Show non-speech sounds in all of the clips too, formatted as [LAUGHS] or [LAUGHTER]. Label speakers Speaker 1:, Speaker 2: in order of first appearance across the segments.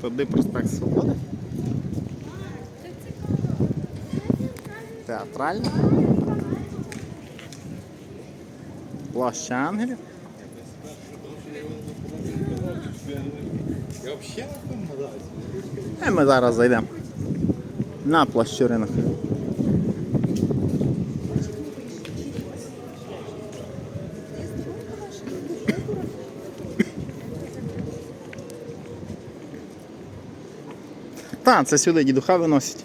Speaker 1: Туди проспект Свободи. Театральна. Площа Ангелів. І ми зараз зайдемо на площу ринок. Так, це сюди дідуха виносять.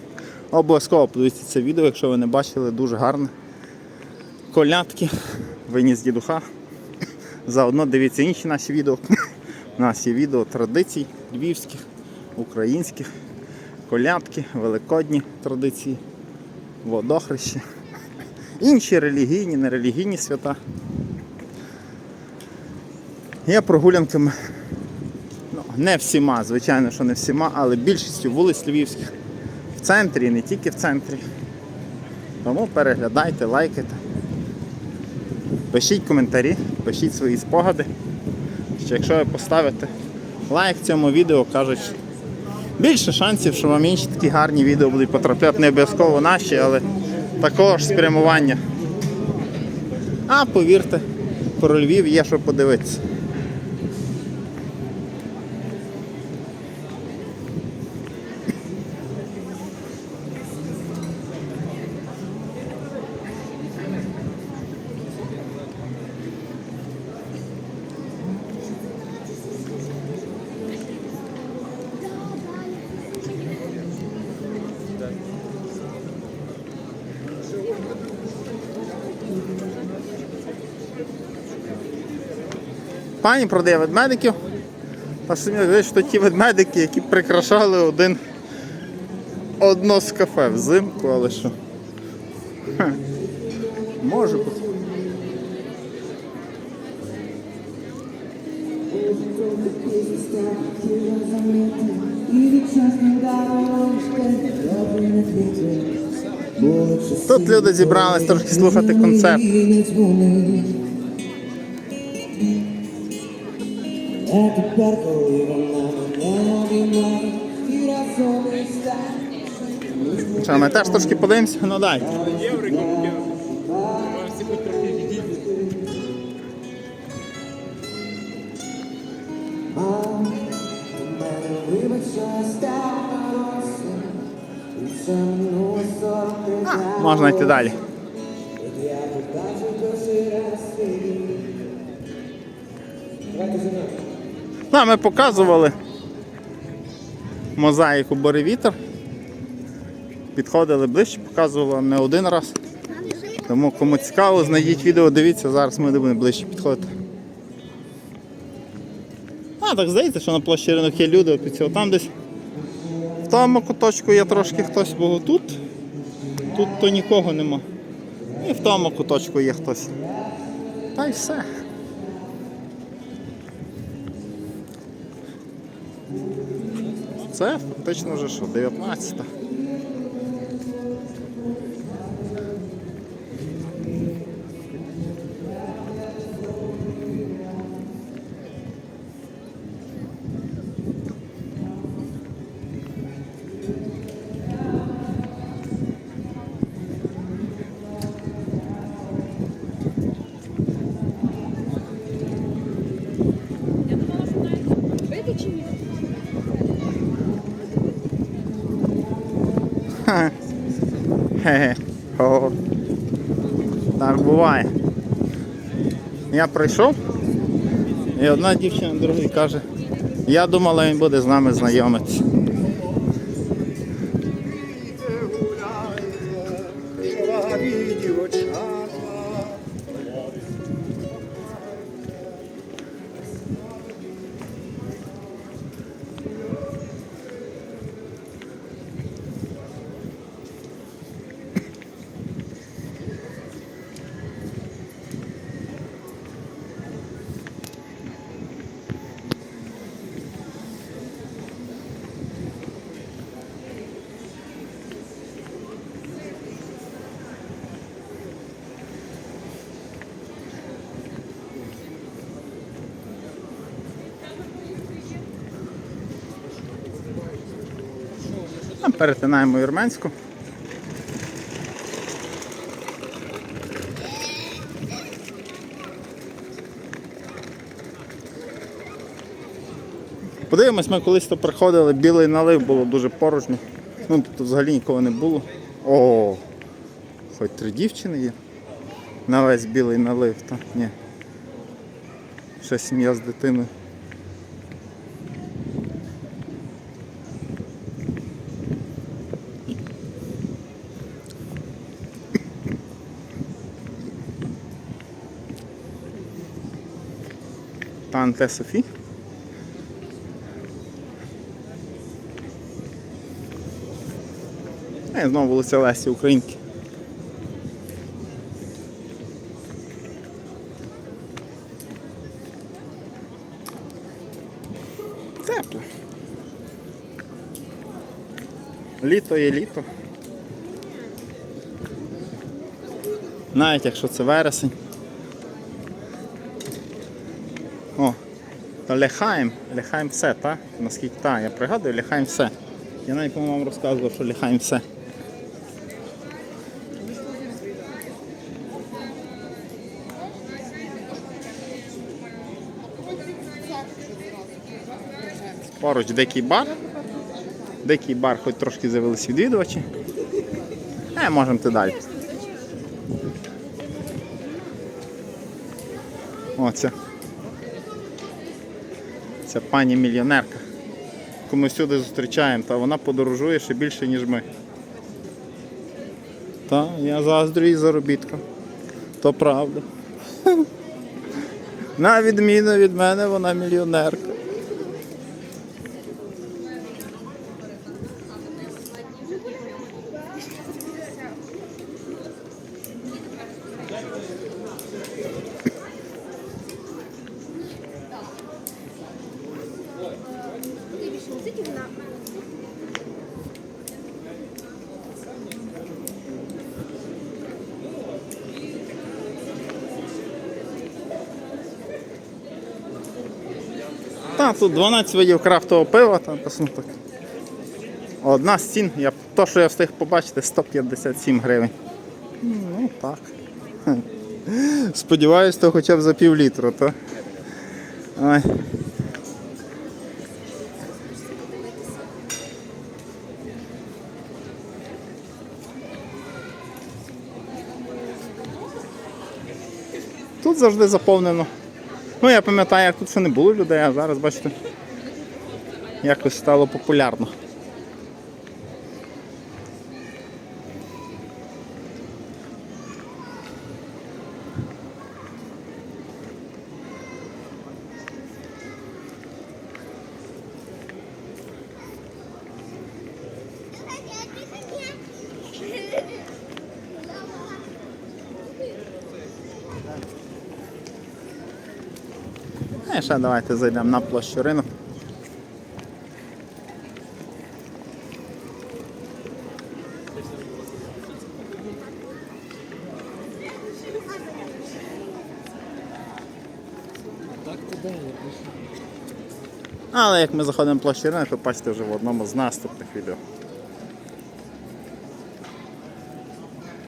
Speaker 1: Обов'язково подивіться це відео, якщо ви не бачили, дуже гарне. Колядки, виніс дідуха. Заодно дивіться інші наші відео. У нас є відео традицій львівських, українських, колядки, великодні традиції, водохрещі, інші релігійні, нерелігійні свята. Я прогулянками, не всіма, звичайно, що не всіма, але більшістю вулиць львівських в центрі і не тільки в центрі. Тому переглядайте, лайкайте. Пишіть коментарі, пишіть свої спогади. Що якщо ви поставите лайк цьому відео, кажуть, більше шансів, що вам інші такі гарні відео будуть потрапляти, не обов'язково наші, але такого ж спрямування. А повірте, про Львів є що подивитися. Пані продає ведмедиків. Та самі говорять, що ті ведмедики, які прикрашали один одно з кафе взимку, але що. Хе. Може бути. Тут люди зібрались трошки слухати концерт.
Speaker 2: E ti percorrevo una mañana di mar, girasoles stanno
Speaker 1: Що, ми теж трошки подивимося, ну дай. Можна йти далі. Ну, ми показували мозаїку Боревітер. Підходили ближче, показували не один раз. Тому кому цікаво, знайдіть відео, дивіться, зараз ми будемо ближче підходити. А, так здається, що на площі ринок є люди, цього там десь. В тому куточку є трошки хтось, бо тут. Тут то нікого нема. І в тому куточку є хтось. Та й все. Це фактично вже що, 19. [LAUGHS] Хе-хе. Так буває. Я прийшов, і одна дівчина другий каже, я думала, він буде з нами знайомитися. Перетинаємо Вірменську. Подивимось, ми колись то приходили, білий налив було дуже порожньо. Ну, тут взагалі нікого не було. О, хоч три дівчини є. На весь білий налив, та ні. Ще сім'я з дитиною. Та Анте Софі. І знову вулиця Лесі Українки. Тепло. Літо є літо. Навіть якщо це вересень. Та лихаєм, лихаєм все, так? Наскільки так, я пригадую, лихаєм все. Я навіть вам розказував, що лихаєм все. Поруч дикий бар. Дикий бар, хоч трошки з'явилися відвідувачі. Е, можемо йти далі. Оце. Це пані мільйонерка. Яку ми всюди зустрічаємо, та вона подорожує ще більше, ніж ми. Та, я заздрю їй заробітка. То правда. [LAUGHS] На відміну від мене, вона мільйонерка. Та, тут 12 видів крафтового пива, там так. Одна з цін, я, то, що я встиг побачити, 157 гривень. Ну так. [LAUGHS] Сподіваюсь, то хоча б за пів літру, то. Ой. Тут завжди заповнено. Ну, я пам'ятаю, як тут ще не було людей, а зараз, бачите, якось стало популярно. І ще давайте зайдемо на площу ринок. Але як ми заходимо в площу ринок, ви бачите вже в одному з наступних відео.